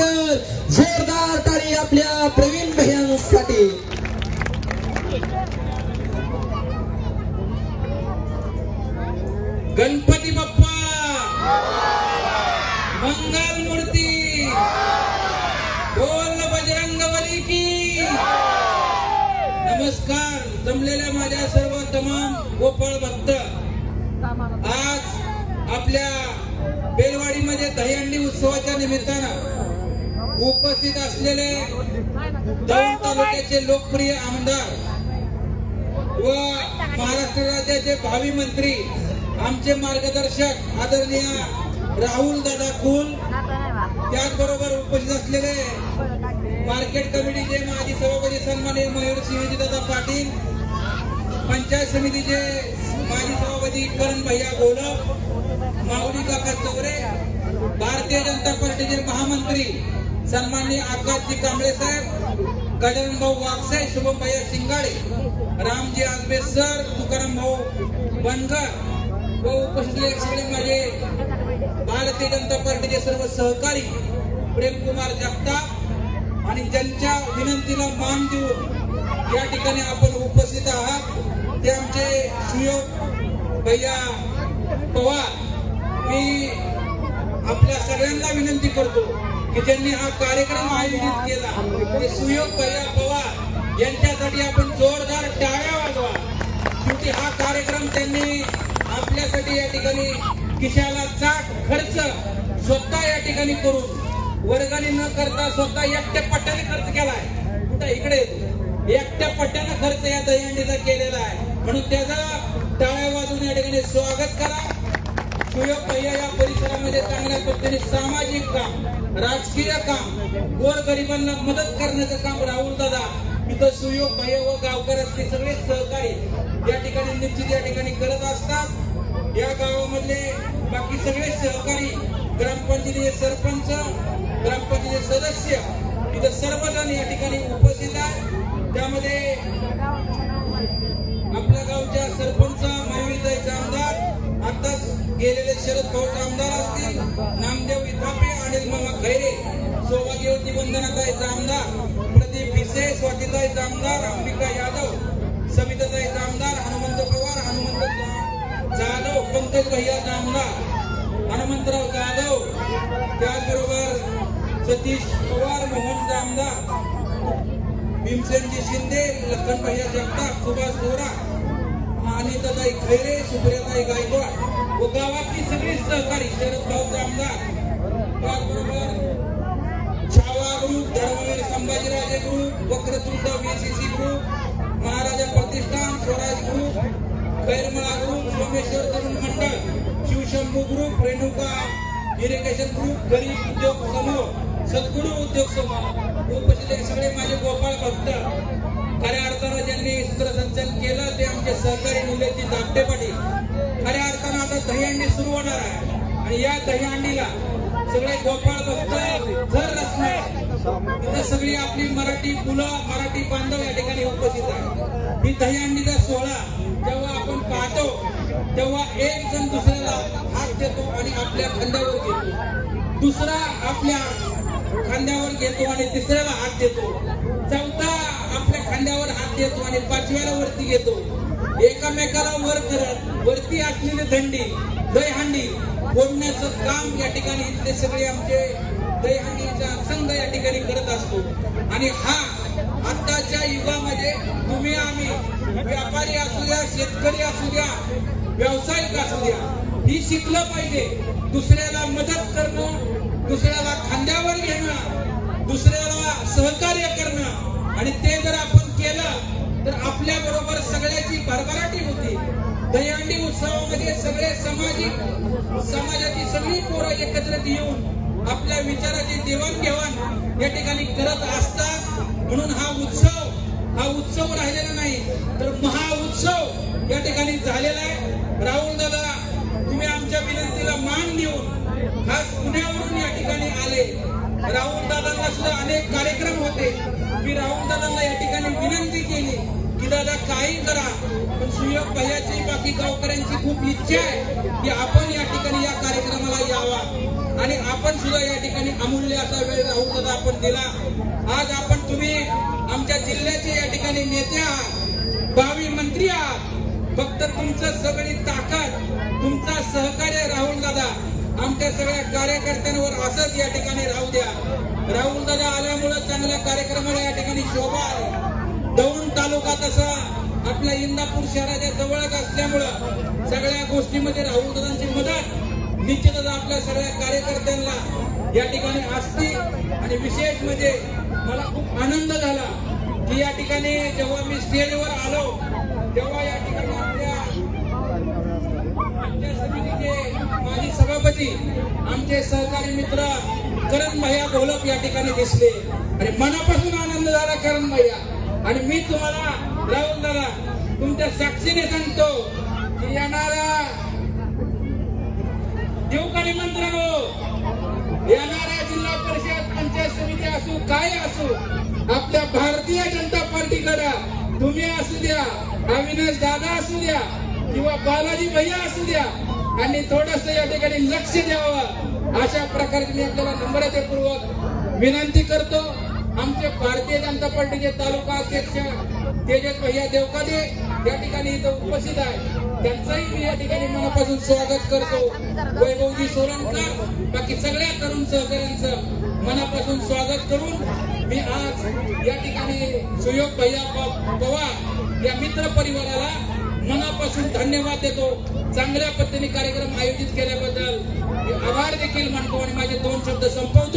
एकदा जोरदार टाळी आपल्या प्रवीण भैयांसाठी. गणपती बाप्पा! मंगल मूर्ती! बोल बजरंग बली की! नमस्कार जमलेल्या माझ्या सर्व तमाम गोपाळ भक्त. आज आपल्या बेलवाडीमध्ये दहीहंडी उत्सवाच्या निमित्तानं उपस्थित असलेले दौंड तालुक्याचे लोकप्रिय आमदार व महाराष्ट्र राज्याचे भावी मंत्री आमचे मार्गदर्शक आदरणीय राहुल दादा कुल त्याचबरोबर उपस्थित असलेले मार्केट कमिटीचे माजी सभापती सन्माननीय मयूर सिंहजी दादा पाटील पंचायत समितीचे माजी सभापती करण भैया गोलप माऊली काका चौरे भारतीय जनता पार्टीचे महामंत्री सन्माननीय आकाशजी कांबळे साहेब गजानन भाऊ वागसे शुभम भैया शिंगाळे रामजी आजबे सर तुकाराम भाऊ बनकर व उपस्थित सगळे माझे भारतीय जनता पार्टीचे सर्व सहकारी प्रेमकुमार जगताप आणि ज्यांच्या विनंतीला मान देऊन या ठिकाणी आपण उपस्थित आहात ते आमचे सुयोग भैया पवार. मी आपल्या सगळ्यांना विनंती करतो की ज्यांनी हा कार्यक्रम आयोजित केला. ते सुयोग भैया पवार यांच्यासाठी आपण जोरदार टाळ्या वाजवा. शेवटी हा कार्यक्रम त्यांनी आपल्यासाठी या ठिकाणी खिशाला चाक खर्च स्वतः या ठिकाणी करून वर्गाने न करता स्वतः एकट्या पट्ट्याने खर्च केलाय. कुठं? इकडे एकट्या पट्ट्यानं खर्च या दहीहंडीचा केलेला आहे. म्हणून त्याचा टाळ्या वाजून या ठिकाणी स्वागत करा. सुयोग भैया या परिसरामध्ये चांगल्या पद्धतीने सामाजिक काम राजकीय काम गोरगरिबांना मदत करण्याचं काम राहुल दादा इथं सुयोग भैया व गावकऱ्यातले सगळे सहकारी या ठिकाणी निश्चित या ठिकाणी करत असतात. या गावामधले बाकी सगळे सहकारी ग्रामपंचायतीचे सरपंच ग्रामपंचायतीचे सदस्य इथं सर्वजण या ठिकाणी उपस्थित आहे त्यामध्ये आपल्या गावच्या सरपंच मयुरीताईचे आमदार आताच गेलेले शरद पवार आमदार नामदेव इथापे आणि मामा खैरे. सौभाग्यवती वंदनाताईचा आमदार. प्रदीप भिसे स्वातीताईचा आमदार. अंबिका यादव सविताताईचा आमदार. हनुमंत पवार हनुमंत जाधव पंकज भैयाचा आमदार. हनुमंतराव जाधव. त्याचबरोबर सतीश पवार मोहनचा आमदार. भीमसेनजी शिंदे लखन भैया जगताप सुभाष गोरा अनिताताई खैरे सुप्रियाताई गायकवाड. व गावातली सगळी सहकारी शरद भाऊ आमदार त्याचबरोबर Chhava group Dharmaveer Sambhajiraje group Vakratund BCC group Maharaja Pratishthan Swaraj group Khairmala group Someshwar Tarun Mandal Shivshambhu group Renuka irrigation group गरीब उद्योग समूह सद्गुरू उद्योग समूह. उपस्थित सगळे माझे गोपाळ भक्त. खऱ्या अर्थानं ज्यांनी सूत्रसंचलन केलं ते आमचे सहकारी मुलेची दापटे पाटील खऱ्या अर्थानं आता दहीहंडी सुरू होणार आहे. आणि या दहीहंडीला सगळे गोपाळ भक्त जर असणार तिथं सगळी आपली मराठी मुलं मराठी बांधव या ठिकाणी उपस्थित आहे ही दहीहंडीचा सोहळा जेव्हा आपण पाहतो तेव्हा एक जण दुसऱ्याला हात देतो आणि आपल्या खांद्यावर घेतो. दुसरा आपल्या खांद्यावर घेतो आणि तिसऱ्याला हात देतो. चौथा खांद्यावर हात देतो आणि पाचव्याला वरती घेतो. एकामेकाला वर करत वरती असलेली थंडी दहीहंडी फोडण्याचं काम या ठिकाणी इथले सगळे आमचे दहीहंडीचा संघ या ठिकाणी करत असतो. आणि हा आत्ताच्या युगामध्ये तुम्ही आम्ही व्यापारी असू द्या शेतकरी असू द्या व्यावसायिक असू द्या ही शिकलं पाहिजे. दुसऱ्याला मदत करणं दुसऱ्याला खांद्यावर घेणं दुसऱ्याला समाजामध्ये सगळे सामाजिक समाजाची सगळी पोरं एकत्रित येऊन आपल्या विचाराची देवाणघेवाण या ठिकाणी करत असतात. म्हणून हा उत्सव हा उत्सव राहिलेला नाही तर महाउत्सव या ठिकाणी झालेला आहे. राहुल दादा तुम्ही आमच्या विनंतीला मान देऊन खास पुण्यावरून या ठिकाणी आले. राहुल दादांना सुद्धा अनेक कार्यक्रम होते मी राहुल दादांना या ठिकाणी विनंती केली की दादा काही करा पण सुयोग बाकी गावकऱ्यांची खूप इच्छा आहे की आपण या ठिकाणी या कार्यक्रमाला यावा. आणि आपण सुद्धा या ठिकाणी अमूल्य असा वेळ राहुल दादा आपण दिला. आज आपण तुम्ही आमच्या जिल्ह्याचे या ठिकाणी नेते आहात भावी मंत्री आहात. फक्त तुमचं सगळी ताकद तुमचा सहकार्य राहुल दादा आमच्या सगळ्या कार्यकर्त्यांवर असंच या ठिकाणी राहू द्या. राहुल दादा आल्यामुळे चांगल्या कार्यक्रमाला या ठिकाणी शोभा आली. दौंड तालुका तसा आपल्या इंदापूर शहराच्या जवळच असल्यामुळं सगळ्या गोष्टीमध्ये राहुल दादांची मदत निश्चितच आपल्या सगळ्या कार्यकर्त्यांना या ठिकाणी असते आणि विशेष म्हणजे मला खूप आनंद झाला की या ठिकाणी जेव्हा मी स्टेजवर आलो तेव्हा या ठिकाणी आपल्या आमच्या समितीचे माजी सभापती आमचे सहकारी मित्र करण भैया घोलप या ठिकाणी दिसले. आणि मनापासून आनंद झाला करण भैया आणि मी तुम्हाला राहुल दादा तुमच्या साक्षीने सांगतो की येणाऱ्या देवकानी मंत्र्यानो येणाऱ्या जिल्हा परिषद पंचायत समिती असू काय असू आपल्या भारतीय जनता पार्टीकडे तुम्ही असू द्या अविनाश दादा असू द्या किंवा बालाजी भैया असू द्या आणि थोडस या ठिकाणी लक्ष द्यावं. अशा प्रकारे मी आपल्याला नम्रतेपूर्वक विनंती करतो. आमचे भारतीय जनता पार्टीचे तालुका अध्यक्ष तेजस भैया देवकादे या ठिकाणी इथं उपस्थित आहे त्यांचंही मी या ठिकाणी मनापासून स्वागत करतो. वैभवजी सोरणकर बाकी सगळ्या तरुण सहकाऱ्यांचं मनापासून स्वागत करून मी आज या ठिकाणी सुयोग भैया पवार या मित्र परिवाराला मनापासून धन्यवाद देतो. चांगल्या पद्धतीने कार्यक्रम आयोजित केल्याबद्दल आभार देखील मानतो आणि माझे दोन शब्द संपवतो.